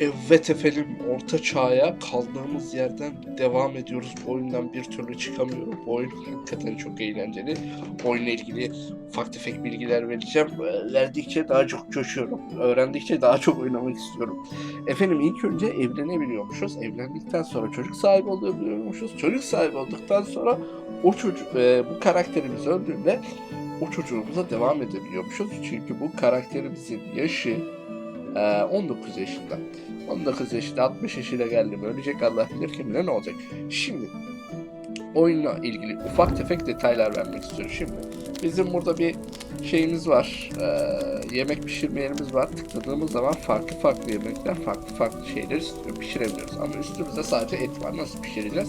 Evet efendim orta çağa kaldığımız yerden devam ediyoruz. Bu oyundan bir türlü çıkamıyorum. Bu oyun hakikaten çok eğlenceli. Oyunla ilgili ufak tefek bilgiler vereceğim. Ee, Verdikçe daha çok coşuyorum. Öğrendikçe daha çok oynamak istiyorum. Efendim ilk önce evlenebiliyormuşuz. Evlendikten sonra çocuk sahibi oluyormuşuz. Çocuk sahibi olduktan sonra o çocuk e, bu karakterimiz öldüğünde o çocuğumuza devam edebiliyormuşuz. Çünkü bu karakterimizin yaşı e, 19 yaşında. 19 yaşında 60 yaşına geldi mi ölecek Allah bilir kim bilir ne olacak. Şimdi oyunla ilgili ufak tefek detaylar vermek istiyorum. Şimdi bizim burada bir şeyimiz var. e, yemek pişirme yerimiz var. Tıkladığımız zaman farklı farklı yemekler, farklı farklı şeyleri pişirebiliyoruz. Ama üstümüzde sadece et var. Nasıl pişireceğiz?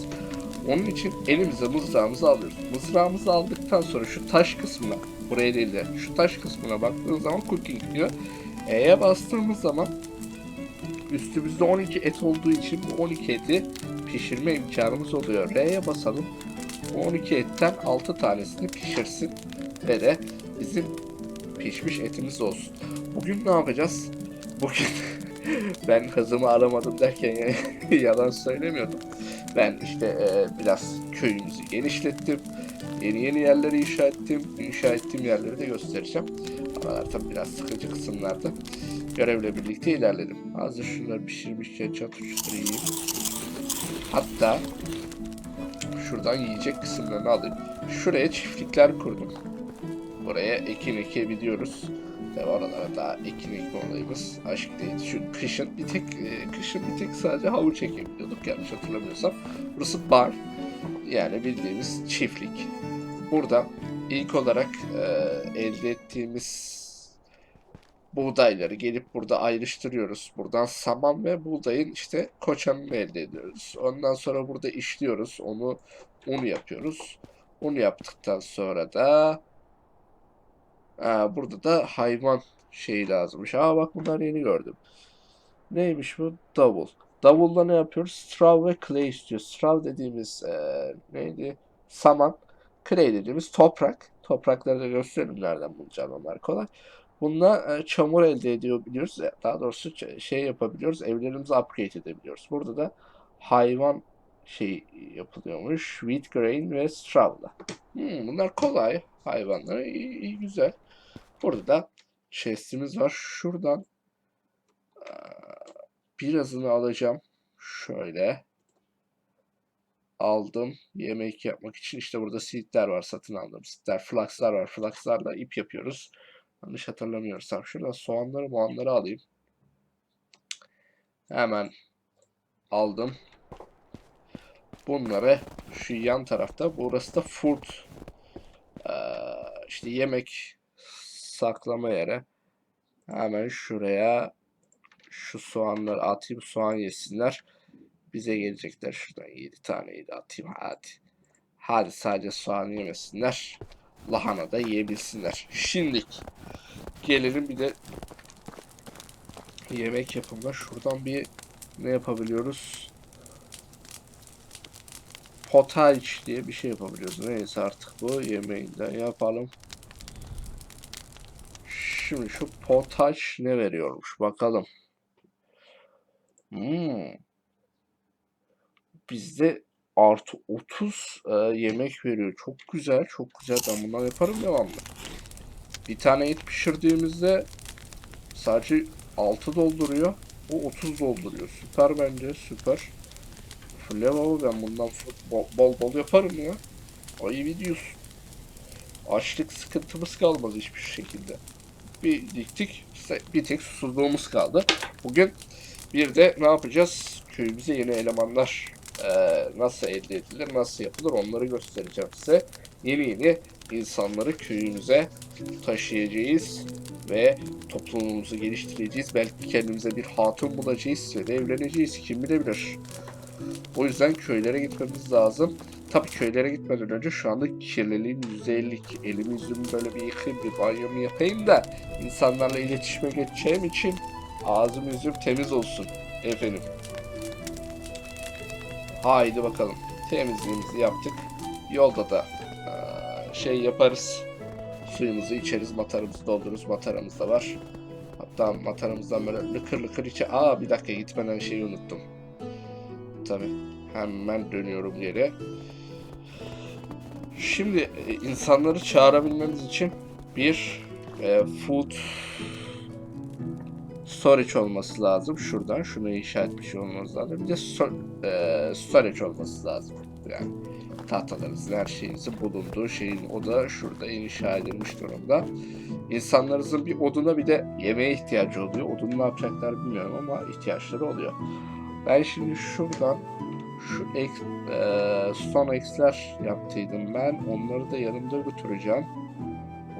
Onun için elimize mızrağımızı alıyoruz. Mızrağımızı aldıktan sonra şu taş kısmına, buraya değil de şu taş kısmına baktığınız zaman cooking diyor. E'ye bastığımız zaman üstümüzde 12 et olduğu için bu 12 eti pişirme imkanımız oluyor. R'ye basalım. Bu 12 etten 6 tanesini pişirsin ve de bizim pişmiş etimiz olsun. Bugün ne yapacağız? Bugün ben hızımı aramadım derken yalan söylemiyordum. Ben işte e, biraz köyümüzü genişlettim. Yeni yeni yerleri inşa ettim. İnşa ettiğim yerleri de göstereceğim. Aralar tabii biraz sıkıcı kısımlarda. Görevle birlikte ilerledim. Hazır şunları pişirmişken çatır çutur yiyeyim. Hatta şuradan yiyecek kısımlarını alayım. Şuraya çiftlikler kurdum. Buraya ekin ekebiliyoruz. Ve oralara daha ekin ekme olayımız aşk değil. Şu kışın bir tek e, kışın bir tek sadece havuç ekebiliyorduk yanlış hatırlamıyorsam. Burası bar. Yani bildiğimiz çiftlik. Burada ilk olarak e, elde ettiğimiz buğdayları gelip burada ayrıştırıyoruz. Buradan saman ve buğdayın işte koçanını elde ediyoruz. Ondan sonra burada işliyoruz. Onu un yapıyoruz. Un yaptıktan sonra da Aa, burada da hayvan şeyi lazımmış. Aa bak bunlar yeni gördüm. Neymiş bu? Davul. Davulla ne yapıyoruz? Straw ve clay istiyor. Straw dediğimiz eee, neydi? Saman. Clay dediğimiz toprak. Toprakları da gösterelim nereden bulacağım onlar kolay. Bununla e, çamur elde ediyor biliyoruz. E, Daha doğrusu şey yapabiliyoruz. Evlerimizi upgrade edebiliyoruz. Burada da hayvan şey yapılıyormuş. Wheat grain ve straw'la. Hmm, bunlar kolay. Hayvanlar iyi, iyi güzel. Burada da chest'imiz var. Şuradan e, birazını alacağım. Şöyle aldım. Yemek yapmak için işte burada seedler var. Satın aldım. Seedler, flaxlar var. Flaxlarla ip yapıyoruz. Yanlış hatırlamıyorsam. Şuradan soğanları muanları alayım. Hemen aldım. Bunları şu yan tarafta. Burası da food. Ee, işte yemek saklama yeri. Hemen şuraya şu soğanları atayım. Soğan yesinler. Bize gelecekler. Şuradan 7 taneyi de atayım. Hadi. Hadi sadece soğan yemesinler. Lahana da yiyebilsinler. Şimdilik gelelim bir de yemek yapımına. Şuradan bir ne yapabiliyoruz? Potage diye bir şey yapabiliyoruz. Neyse artık bu yemeğinden yapalım. Şimdi şu potage ne veriyormuş bakalım. Hmm. Bizde artı 30 e, yemek veriyor. Çok güzel, çok güzel. Ben bundan yaparım devamlı. Bir tane et pişirdiğimizde sadece 6 dolduruyor. O 30 dolduruyor. Süper bence, süper. Fulle ben bundan bol bol, yaparım ya. Ayı videosun. Açlık sıkıntımız kalmaz hiçbir şekilde. Bir diktik, işte bir tek susuzluğumuz kaldı. Bugün bir de ne yapacağız? Köyümüze yeni elemanlar eee, nasıl elde edilir, nasıl yapılır onları göstereceğim size. Yeni yeni insanları köyümüze taşıyacağız ve toplumumuzu geliştireceğiz. Belki kendimize bir hatun bulacağız ve de evleneceğiz. Kim bilebilir. O yüzden köylere gitmemiz lazım. Tabii köylere gitmeden önce şu anda kirliliğin %50. Elimi yüzümü böyle bir yıkayayım, bir banyomu yapayım da insanlarla iletişime geçeceğim için ağzım yüzüm temiz olsun efendim. Haydi bakalım. Temizliğimizi yaptık. Yolda da eee, şey yaparız. Suyumuzu içeriz, matarımızı doldururuz. Mataramız da var. Hatta mataramızdan böyle lıkır lıkır içe... Aa bir dakika gitmeden şeyi unuttum. Tabii. Hemen dönüyorum geri. Şimdi e, insanları çağırabilmemiz için bir e, food storage olması lazım. Şuradan şunu inşa etmiş olmamız lazım. Bir de so- e, storage olması lazım. Yani tahtalarınızın her şeyinizin bulunduğu şeyin o da şurada inşa edilmiş durumda. İnsanlarınızın bir oduna bir de yemeğe ihtiyacı oluyor. Odunu ne yapacaklar bilmiyorum ama ihtiyaçları oluyor. Ben şimdi şuradan şu ek, e, son X'ler yaptıydım ben. Onları da yanımda götüreceğim.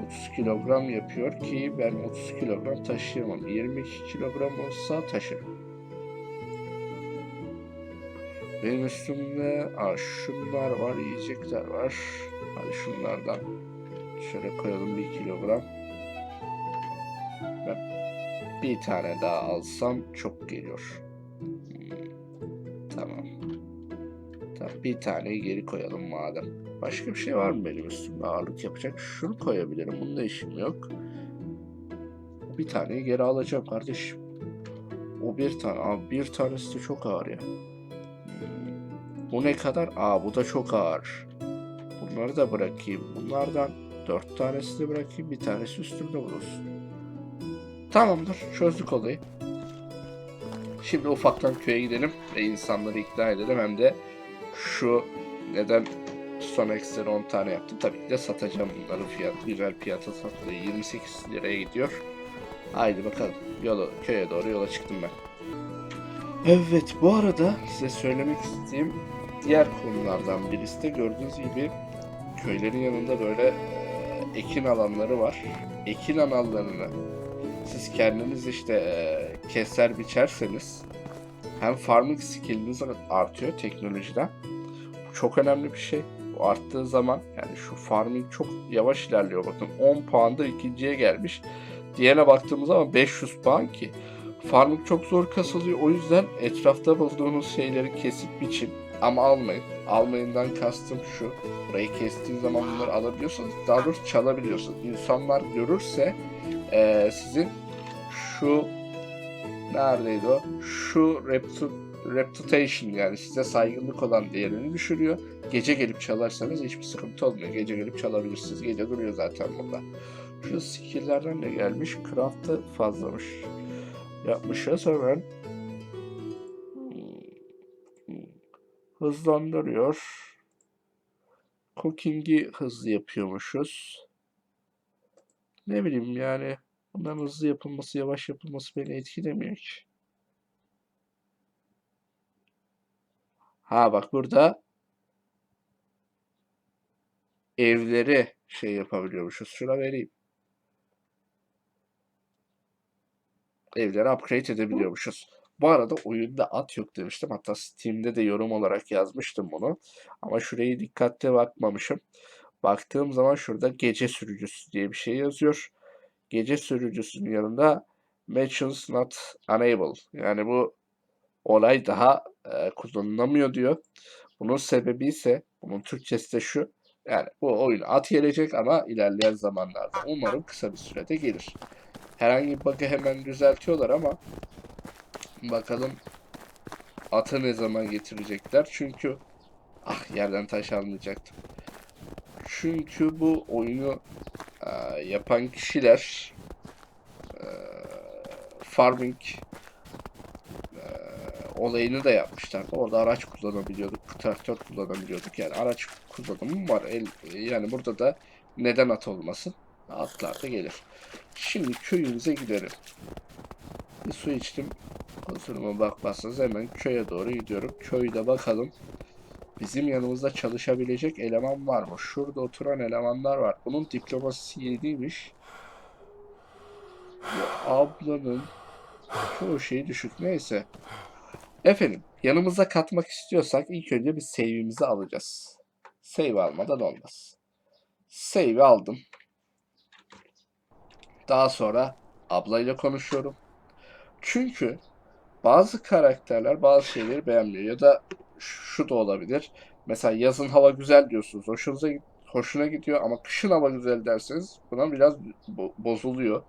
30 kilogram yapıyor ki ben 30 kilogram taşıyamam. 22 kilogram olsa taşırım. Benim üstümde aa, şunlar var, yiyecekler var. Hadi şunlardan şöyle koyalım bir kilogram. Ben bir tane daha alsam çok geliyor. Hmm, Tamam. Tamam bir taneyi geri koyalım madem. Başka bir şey var mı benim üstümde ağırlık yapacak? Şunu koyabilirim. Bunda işim yok. Bir taneyi geri alacağım kardeşim. O bir tane. Abi bir tanesi de çok ağır ya. Bu ne kadar? Aa bu da çok ağır. Bunları da bırakayım. Bunlardan dört tanesi de bırakayım. Bir tanesi üstümde bulunsun. Tamamdır. Çözdük olayı. Şimdi ufaktan köye gidelim ve insanları ikna edelim. Hem de şu neden son ekstra 10 tane yaptım. Tabii ki de satacağım bunları fiyat güzel fiyata satılıyor. 28 liraya gidiyor. Haydi bakalım. Yolu köye doğru yola çıktım ben. Evet bu arada size söylemek istediğim diğer konulardan birisi de gördüğünüz gibi köylerin yanında böyle e, ekin alanları var. Ekin alanlarını siz kendiniz işte e, keser biçerseniz hem farming skilliniz artıyor teknolojiden. Çok önemli bir şey. Bu arttığı zaman yani şu farming çok yavaş ilerliyor bakın 10 puanda ikinciye gelmiş. Diğerine baktığımız zaman 500 puan ki farming çok zor kasılıyor. O yüzden etrafta bulduğunuz şeyleri kesip biçin ama almayın. Almayından kastım şu. Burayı kestiğiniz zaman bunları alabiliyorsunuz. Daha doğrusu çalabiliyorsunuz. İnsanlar görürse eee, sizin şu neredeydi o? Şu repu, reputation yani size saygınlık olan değerini düşürüyor. Gece gelip çalarsanız hiçbir sıkıntı olmuyor. Gece gelip çalabilirsiniz. Gece duruyor zaten burada. Şu skill'lerden de gelmiş. Craft'ı fazlamış. Yapmışız hemen. Hızlandırıyor. Cooking'i hızlı yapıyormuşuz. Ne bileyim yani bunların hızlı yapılması, yavaş yapılması beni etkilemiyor ki. Ha bak burada evleri şey yapabiliyormuşuz. Şuna vereyim. Evleri upgrade edebiliyormuşuz. Bu arada oyunda at yok demiştim. Hatta Steam'de de yorum olarak yazmıştım bunu. Ama şurayı dikkatli bakmamışım. Baktığım zaman şurada gece sürücüsü diye bir şey yazıyor. Gece sürücüsünün yanında Matches not unable. Yani bu olay daha e, kullanılamıyor diyor. Bunun sebebi ise bunun Türkçesi de şu. Yani bu oyun at gelecek ama ilerleyen zamanlarda umarım kısa bir sürede gelir. Herhangi bir bug'ı hemen düzeltiyorlar ama bakalım atı ne zaman getirecekler. Çünkü ah yerden taş almayacaktım. Çünkü bu oyunu e, yapan kişiler e, farming olayını da yapmışlar. Orada araç kullanabiliyorduk, traktör kullanabiliyorduk. Yani araç kullanımı var. El, yani burada da neden at olmasın? Atlar da gelir. Şimdi köyümüze gidelim. Bir su içtim. Kusuruma bakmazsanız hemen köye doğru gidiyorum. Köyde bakalım. Bizim yanımızda çalışabilecek eleman var mı? Şurada oturan elemanlar var. Bunun diploması 7'ymiş. Bu ablanın çoğu şeyi düşük. Neyse. Efendim yanımıza katmak istiyorsak ilk önce bir save'imizi alacağız. Save almadan olmaz. Save'i aldım. Daha sonra ablayla konuşuyorum. Çünkü bazı karakterler bazı şeyleri beğenmiyor ya da şu da olabilir. Mesela yazın hava güzel diyorsunuz. Hoşunuza hoşuna gidiyor ama kışın hava güzel derseniz buna biraz bo- bozuluyor.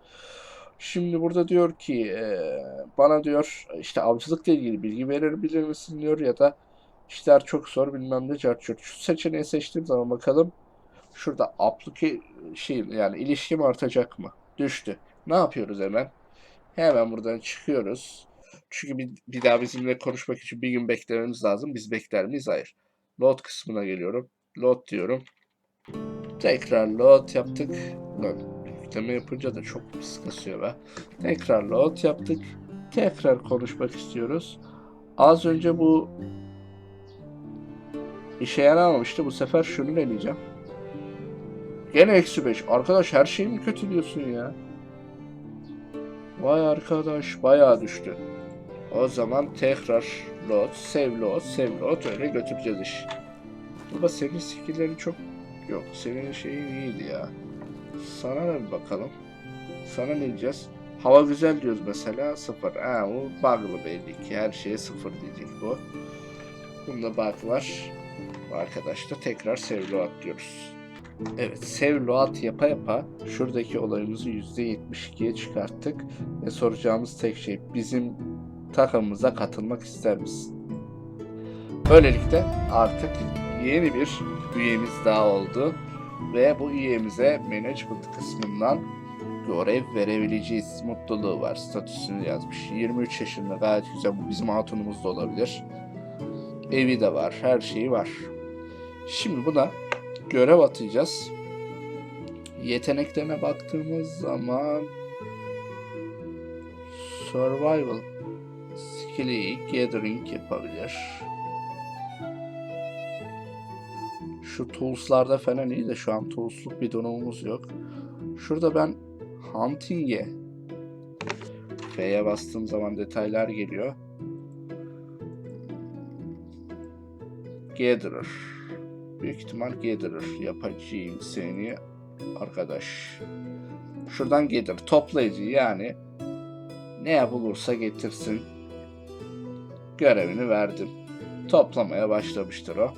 Şimdi burada diyor ki bana diyor işte avcılıkla ilgili bilgi verebilir misin diyor ya da işler çok zor bilmem ne cart curt. Şu seçeneği seçtiğim zaman bakalım şurada applique şey yani ilişkim artacak mı? Düştü. Ne yapıyoruz hemen? Hemen buradan çıkıyoruz. Çünkü bir, bir daha bizimle konuşmak için bir gün beklememiz lazım. Biz bekler miyiz? Hayır. Load kısmına geliyorum. Load diyorum. Tekrar load yaptık. Lan yükleme yapınca da çok pis kasıyor be. Tekrar load yaptık. Tekrar konuşmak istiyoruz. Az önce bu işe yaramamıştı. Bu sefer şunu deneyeceğim. Gene eksi 5. Arkadaş her şeyi mi kötülüyorsun ya? Vay arkadaş bayağı düştü. O zaman tekrar load, save load, save load öyle götüreceğiz iş. Baba senin skill'lerin çok yok. Senin şeyin iyiydi ya. Sana bir bakalım. Sana ne diyeceğiz? Hava güzel diyoruz mesela sıfır. Ha bu bug'lı belli ki her şeye sıfır diyecek bu. Bunda bug var. Bu arkadaş da tekrar save load diyoruz. Evet, save load yapa yapa şuradaki olayımızı %72'ye çıkarttık. Ve soracağımız tek şey bizim takımımıza katılmak ister misin? Böylelikle artık yeni bir üyemiz daha oldu. Ve bu üyemize management kısmından görev verebileceğiz. Mutluluğu var. Statüsünü yazmış. 23 yaşında gayet güzel. Bu bizim hatunumuz da olabilir. Evi de var. Her şeyi var. Şimdi buna görev atacağız. Yeteneklerine baktığımız zaman survival skill'i gathering yapabilir. Şu tools'larda falan iyi de şu an tools'luk bir donanımımız yok. Şurada ben hunting'e F'ye bastığım zaman detaylar geliyor. Gatherer. Büyük ihtimal Gatherer yapacağım seni arkadaş. Şuradan Gather. Toplayıcı yani ne bulursa getirsin. Görevini verdim. Toplamaya başlamıştır o.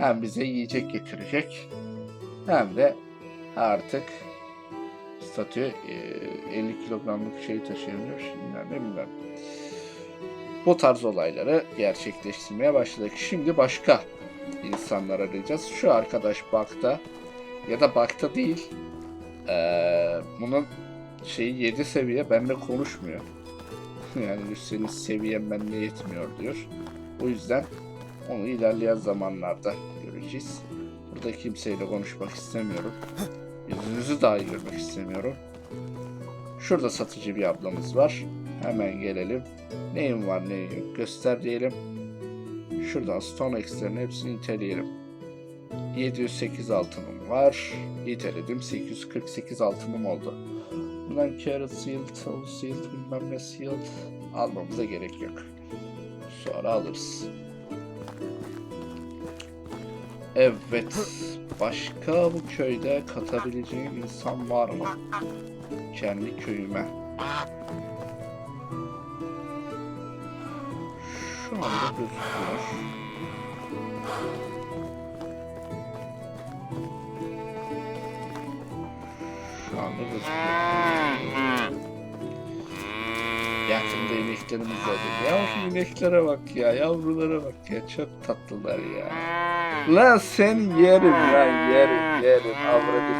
Hem bize yiyecek getirecek hem de artık statü e, 50 kilogramlık şeyi taşıyabilir. Bilmem ne bilmem. Bu tarz olayları gerçekleştirmeye başladık. Şimdi başka insanlar arayacağız. Şu arkadaş bakta ya da bakta değil. Ee, bunun şeyi 7 seviye benimle konuşmuyor. yani senin seviyen benimle yetmiyor diyor. O yüzden onu ilerleyen zamanlarda göreceğiz. Burada kimseyle konuşmak istemiyorum. Yüzünüzü dahi görmek istemiyorum. Şurada satıcı bir ablamız var. Hemen gelelim. Neyim var neyim yok göster diyelim. Şuradan Stone X'lerin hepsini iteleyelim. 708 altınım var. İteledim. 848 altınım oldu. Bundan Carrot Sealed, Tool Sealed, bilmem ne Sealed almamıza gerek yok. Sonra alırız. Evet. Başka bu köyde katabileceğim insan var mı? Kendi köyüme. Şu anda gözüküyor. Şu anda gözüküyor. Yakında ineklerimiz oldu. Yavru ineklere bak ya, yavrulara bak ya. Çok tatlılar ya. Lan sen yerim lan yerim yerim. Avradı.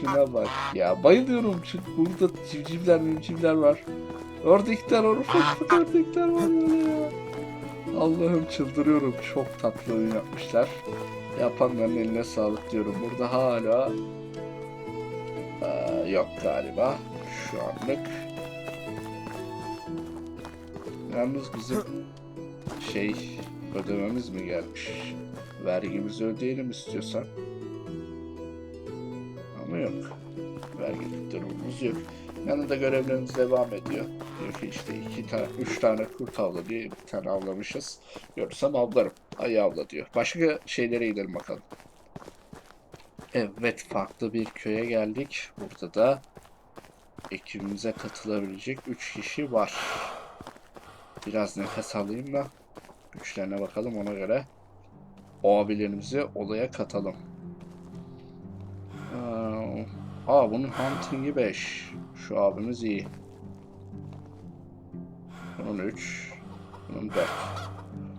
Şuna bak ya. Bayılıyorum çünkü burada civcivler civcivler var. Ördekler var. Ufak ufak ördekler var böyle ya. Allah'ım çıldırıyorum. Çok tatlı oyun yapmışlar. Yapanların eline sağlık diyorum. Burada hala Aa, yok galiba. Şu anlık. Yalnız bizim şey ödememiz mi gelmiş? Vergimizi ödeyelim istiyorsan. Ama yok. Vergilik durumumuz yok. Yanında görevlerimiz devam ediyor. Diyor ki işte iki tane, üç tane kurt avla diye bir tane avlamışız. Görürsem avlarım. Ayı avla diyor. Başka şeylere gidelim bakalım. Evet farklı bir köye geldik. Burada da ekibimize katılabilecek 3 kişi var. Biraz nefes alayım da güçlerine bakalım ona göre o abilerimizi olaya katalım. Aa, bunun hunting'i 5. Şu abimiz iyi. Bunun 3. Bunun 4.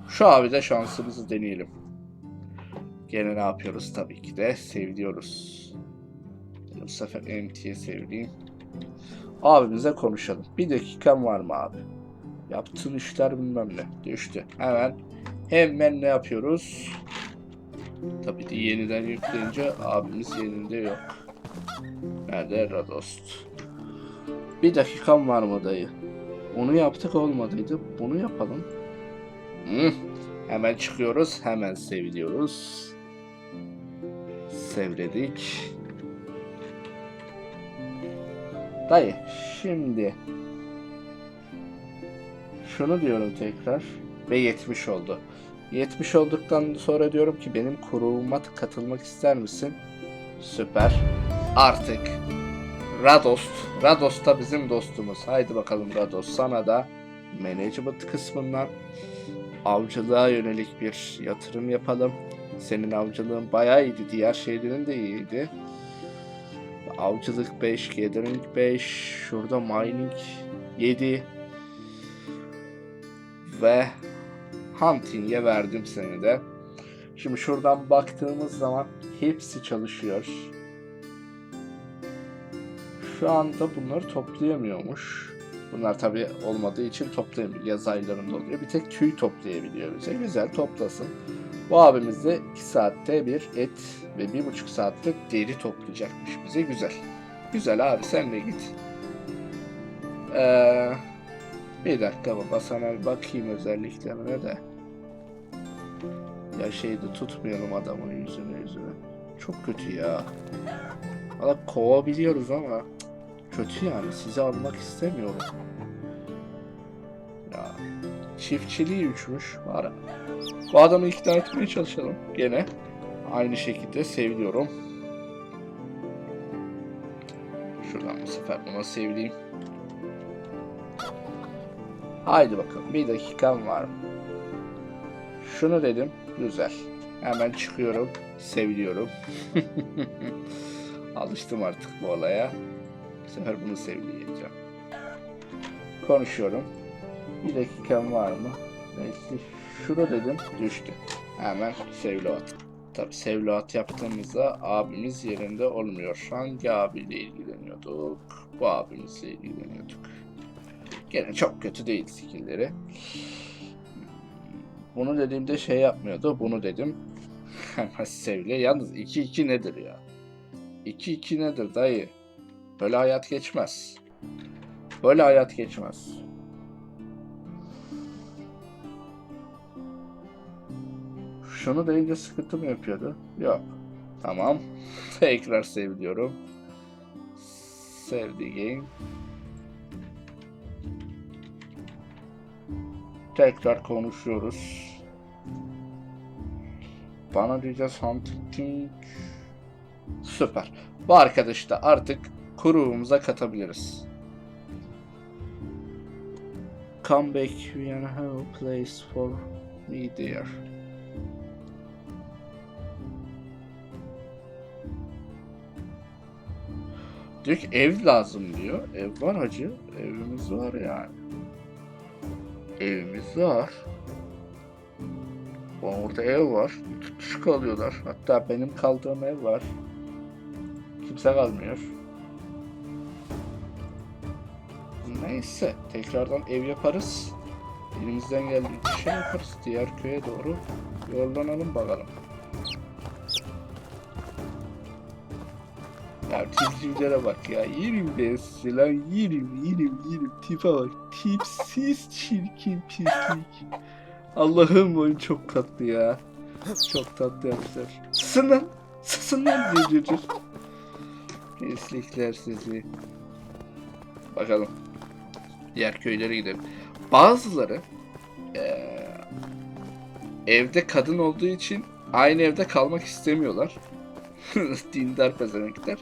Şu abi de şansımızı deneyelim. Gene ne yapıyoruz tabii ki de seviliyoruz. Bu sefer MT'ye sevdiğim. Abimize konuşalım. Bir dakikan var mı abi? Yaptığın işler bilmem ne. Düştü. Hemen hemen ne yapıyoruz? Tabii ki yeniden yükleyince abimiz yerinde yok. Nerede Radost? Bir dakikan var mı dayı? Onu yaptık olmadıydı. Bunu yapalım. Hı. Hemen çıkıyoruz. Hemen seviliyoruz. Sevledik. Dayı şimdi şunu diyorum tekrar ve 70 oldu. 70 olduktan sonra diyorum ki benim kuruluma katılmak ister misin? Süper. Artık Radost. Radost da bizim dostumuz. Haydi bakalım Radost sana da management kısmından avcılığa yönelik bir yatırım yapalım. Senin avcılığın bayağı iyiydi. Diğer şeylerin de iyiydi. Avcılık 5, gathering 5, şurada mining 7 ve hunting'e verdim seni de. Şimdi şuradan baktığımız zaman hepsi çalışıyor. Şu anda bunları toplayamıyormuş. Bunlar tabi olmadığı için toplayamıyor. Yaz aylarında oluyor. Bir tek tüy toplayabiliyor bize. Güzel toplasın. Bu abimiz de 2 saatte bir et ve 1,5 saatte deri toplayacakmış bize. Güzel. Güzel abi sen de git. Ee, bir dakika baba sana bakayım özelliklerine de. Ya şeyde tutmayalım adamın yüzüne yüzüne. Çok kötü ya. Valla kovabiliyoruz ama kötü yani sizi almak istemiyorum. Ya çiftçiliği üçmüş var. Bu adamı ikna etmeye çalışalım gene. Aynı şekilde seviliyorum. Şuradan bu sefer buna sevleyeyim. Haydi bakalım bir dakikam var mı? Şunu dedim. Güzel. Hemen çıkıyorum. Seviliyorum. Alıştım artık bu olaya. Bu sefer bunu sevleyeceğim. Konuşuyorum. Bir dakikam var mı? Neyse. Şunu dedim. Düştü. Hemen sevliat. Tabi sevliat yaptığımızda abimiz yerinde olmuyor. Hangi abiyle ilgileniyorduk? Bu abimizle ilgileniyorduk. Gene çok kötü değil skillleri. Bunu dediğimde şey yapmıyordu. Bunu dedim. Sevle. Yalnız 2-2 nedir ya? 2-2 nedir dayı? Böyle hayat geçmez. Böyle hayat geçmez. Şunu deyince sıkıntı mı yapıyordu? Yok. Tamam. Tekrar seviliyorum. Sevdiğim. Tekrar konuşuyoruz. Bana diyeceğiz hunting. Süper. Bu arkadaşı da artık kurumuza katabiliriz. Come back, we gonna have a place for me there. Diyor ki ev lazım diyor. Ev var hacı. Evimiz var yani. Evimiz var. Orada ev var. Tutmuş kalıyorlar. Hatta benim kaldığım ev var. Kimse kalmıyor. Neyse. Tekrardan ev yaparız. Elimizden geldiği şey yaparız. Diğer köye doğru yollanalım bakalım. Ya tipsizlere bak ya. Yerim ben size lan. Yerim, yerim, yerim. Tipe bak. Tipsiz, çirkin, pislik. Allah'ım oyun çok tatlı ya. Çok tatlı yapmışlar. Susun lan. Susun lan. Cır. Pislikler sizi. Bakalım. Diğer köylere gidelim. Bazıları eee, evde kadın olduğu için aynı evde kalmak istemiyorlar. Dindar pezevenkler.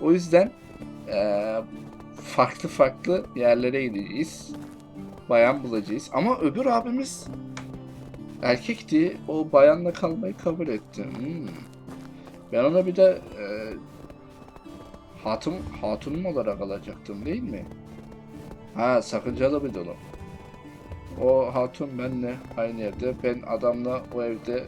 O yüzden eee, farklı farklı yerlere gideceğiz. Bayan bulacağız. Ama öbür abimiz erkekti. O bayanla kalmayı kabul etti. Hmm. Ben ona bir de eee, Hatun, hatunum olarak alacaktım değil mi? Ha sakıncalı bir durum. O hatun benle aynı yerde. Ben adamla o evde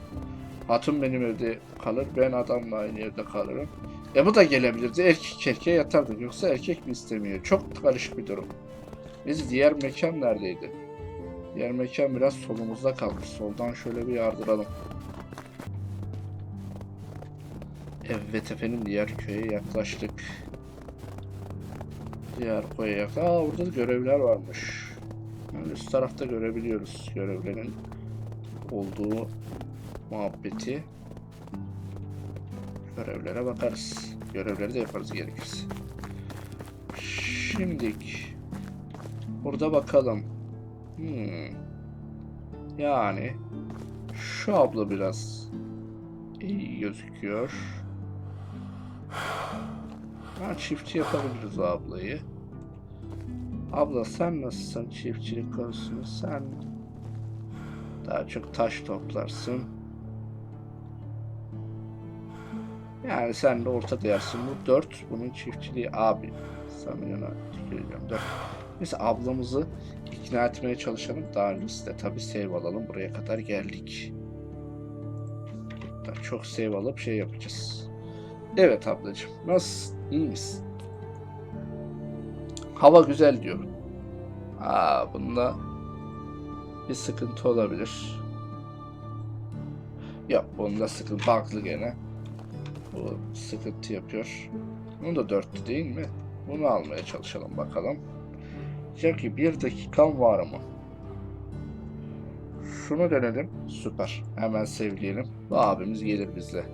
hatun benim evde kalır. Ben adamla aynı yerde kalırım. E bu da gelebilirdi. Erkek erkeğe yatardık. Yoksa erkek mi istemiyor? Çok karışık bir durum. Biz diğer mekan neredeydi? Diğer mekan biraz solumuzda kalmış. Soldan şöyle bir yardıralım. Evet efendim diğer köye yaklaştık. Diğer köye yaklaştık. Aa burada da görevler varmış. Yani üst tarafta görebiliyoruz görevlerin olduğu muhabbeti. Görevlere bakarız. Görevleri de yaparız gerekirse. Şimdik burada bakalım. Hmm. Yani şu abla biraz iyi gözüküyor. Ha, çiftçi yapabiliriz ablayı. Abla sen nasılsın çiftçilik konusunda? Sen daha çok taş toplarsın. Yani sen de orta değersin. Bu 4. Bunun çiftçiliği abi. Sana yana tüküreceğim. 4. Neyse ablamızı ikna etmeye çalışalım. Daha öncesinde tabi save alalım. Buraya kadar geldik. Daha çok save alıp şey yapacağız. Evet ablacığım. Nasıl? İyi misin? Hava güzel diyor. Aa bunda bir sıkıntı olabilir. Yok bunda sıkıntı bug'lı gene. Bu sıkıntı yapıyor. Bunu da dörtlü değil mi? Bunu almaya çalışalım bakalım. Diyecek ki bir dakikam var mı? Şunu denedim. Süper. Hemen sevleyelim. Bu abimiz gelir bizle.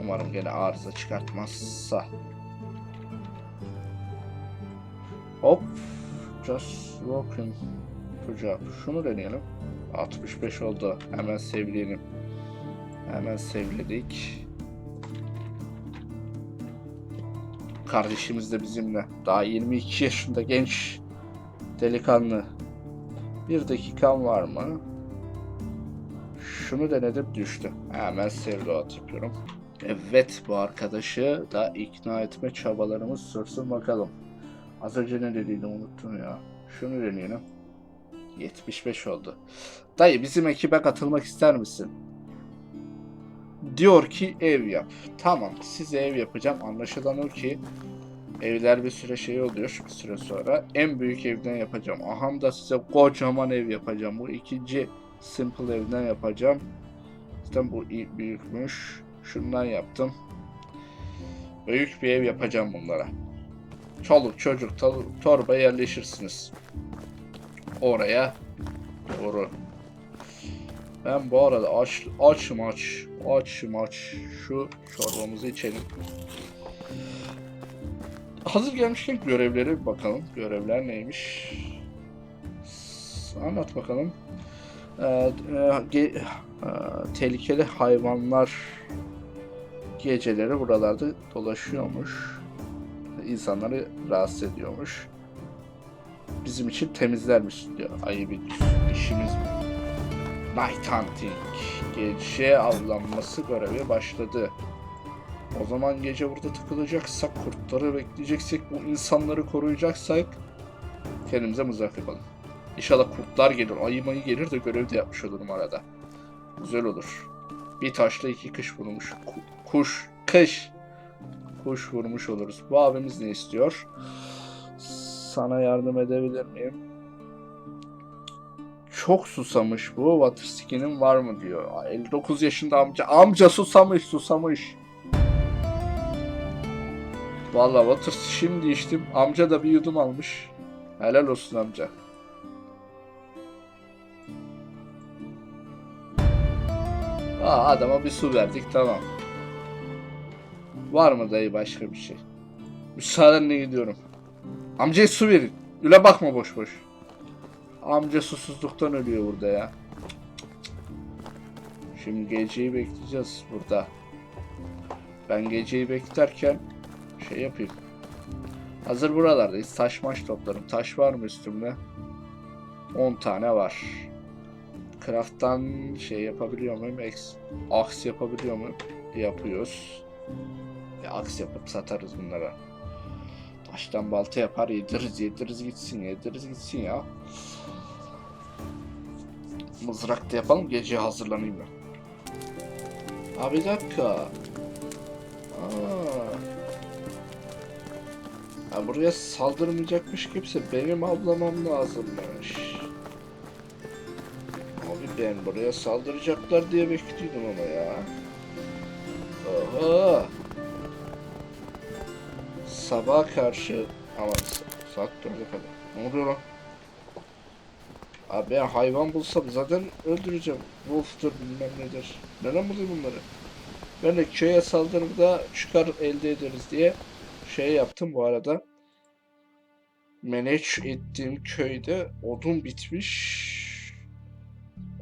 Umarım gene arıza çıkartmazsa. Hop. Just walking. Kucak. Şunu deneyelim. 65 oldu. Hemen sevleyelim. Hemen sevledik. Kardeşimiz de bizimle. Daha 22 yaşında genç delikanlı. Bir dakikam var mı? Şunu denedim düştü. Hemen sevdi yapıyorum. Evet bu arkadaşı da ikna etme çabalarımız sürsün bakalım. Az önce ne dediydim unuttum ya. Şunu deneyelim. 75 oldu. Dayı bizim ekibe katılmak ister misin? Diyor ki ev yap. Tamam size ev yapacağım. Anlaşılan o ki evler bir süre şey oluyor bir süre sonra. En büyük evden yapacağım. Aham da size kocaman ev yapacağım. Bu ikinci simple evden yapacağım. Zaten bu büyükmüş. Şundan yaptım. Büyük bir ev yapacağım bunlara. Çoluk çocuk torba yerleşirsiniz. Oraya doğru. Ben bu arada aç, açım aç. Aç. Şu çorbamızı içelim. Hazır gelmişken görevlere bakalım. Görevler neymiş? Anlat bakalım. Ee, e, e, tehlikeli hayvanlar geceleri buralarda dolaşıyormuş. İnsanları rahatsız ediyormuş. Bizim için temizlermiş diyor. Ayı bir işimiz bu. Night Hunting. Gece avlanması görevi başladı. O zaman gece burada takılacaksak, kurtları bekleyeceksek, bu insanları koruyacaksak kendimize mızrak yapalım. İnşallah kurtlar gelir, ayı mayı gelir de görev de yapmış olurum arada. Güzel olur. Bir taşla iki kış vurmuş. Ku- Kuş, kış. Kuş vurmuş oluruz. Bu abimiz ne istiyor? Sana yardım edebilir miyim? Çok susamış bu. Water skin'in var mı diyor. Aa, 59 yaşında amca. Amca susamış susamış. Vallahi water şimdi içtim. Amca da bir yudum almış. Helal olsun amca. Aa, adama bir su verdik tamam. Var mı dayı başka bir şey? Müsaadenle gidiyorum. Amcaya su verin. Öyle bakma boş boş. Amca susuzluktan ölüyor burada ya. Şimdi geceyi bekleyeceğiz burada. Ben geceyi beklerken şey yapayım. Hazır buralardayız. Taş maş toplarım. Taş var mı üstümde? 10 tane var. Craft'tan şey yapabiliyor muyum? Aks yapabiliyor muyum? Yapıyoruz. E, aks yapıp satarız bunlara. Taştan balta yapar yediririz yediririz gitsin yediririz gitsin ya. Mızrak da yapalım gece hazırlanayım ben. Abi bir dakika. Aa. Buraya saldırmayacakmış kimse benim avlamam lazımmış. Abi ben buraya saldıracaklar diye bekliyordum ama ya. Oha. Sabaha karşı ama sa- saat 4'e kadar. Ne oluyor lan? Abi ben hayvan bulsam zaten öldüreceğim. Wolf'tur bilmem nedir. Neden bulayım bunları? Ben de köye saldırıda çıkar elde ederiz diye şey yaptım bu arada. Manage ettiğim köyde odun bitmiş.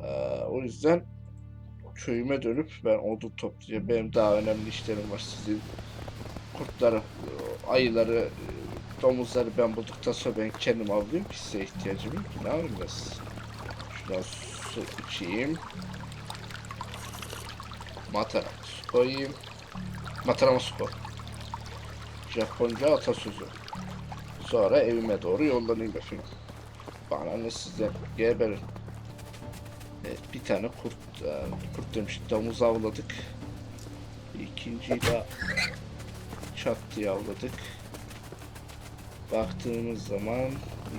Ee, o yüzden köyüme dönüp ben odun toplayacağım. Benim daha önemli işlerim var. Sizin kurtları, ayıları, domuzları ben bulduktan sonra ben kendim avlıyorum ki size ihtiyacım yok ki. Ne size? Şuradan su içeyim. Matara su koyayım. Matarama su koy. Japonca atasözü. Sonra evime doğru yollanayım efendim. Bana ne sizden geberin. Evet bir tane kurt, e, kurt demiş domuz avladık. İkinciyi de çat diye avladık. Baktığımız zaman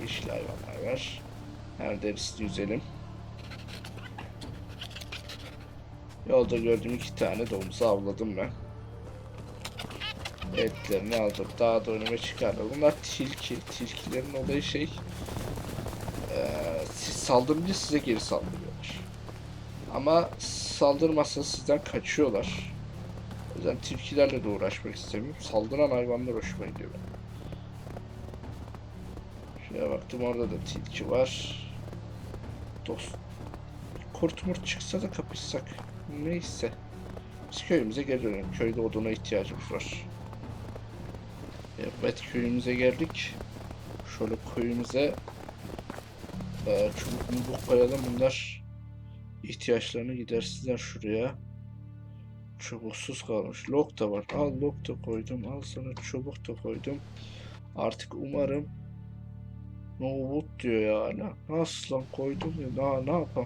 yeşil hayvanlar var. Her derisini yüzelim. Yolda gördüğüm iki tane domuzu avladım ben. Etlerini aldım. Daha da önüme çıkardı. Bunlar tilki. Tilkilerin olayı şey... eee, siz saldırınca size geri saldırıyorlar. Ama saldırmazsanız sizden kaçıyorlar. O yüzden tilkilerle de uğraşmak istemiyorum. Saldıran hayvanlar hoşuma gidiyor benim. Şuraya baktım orada da tilki var. Dost. Kurt murt çıksa da kapışsak. Neyse. Biz köyümüze geri dönelim. Köyde oduna ihtiyacımız var. Evet köyümüze geldik. Şöyle köyümüze e, çubuk mubuk koyalım. Bunlar ihtiyaçlarını gidersinler şuraya. Çubuksuz kalmış. Lok da var. Al lok da koydum. Al sana çubuk da koydum. Artık umarım No wood diyor ya hala. Nasıl lan koydum ya. Daha ne yapam?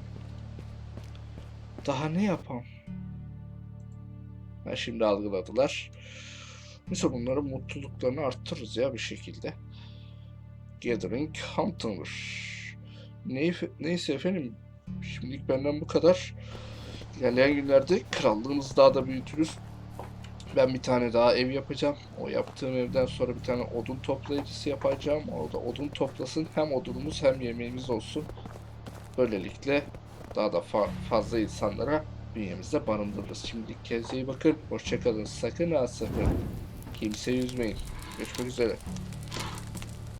Daha ne yapam? Ha, şimdi algıladılar. Neyse bunların mutluluklarını arttırırız ya bir şekilde. Gathering Hunter. Neyse, neyse efendim. Şimdilik benden bu kadar. İlerleyen günlerde krallığımızı daha da büyütürüz. Ben bir tane daha ev yapacağım. O yaptığım evden sonra bir tane odun toplayıcısı yapacağım. Orada odun toplasın. Hem odunumuz hem yemeğimiz olsun. Böylelikle daha da fa- fazla insanlara bünyemizde barındırırız. Şimdilik kendinize iyi bakın. Hoşçakalın. Sakın ha sakın. Kimseyi üzmeyin. Görüşmek üzere.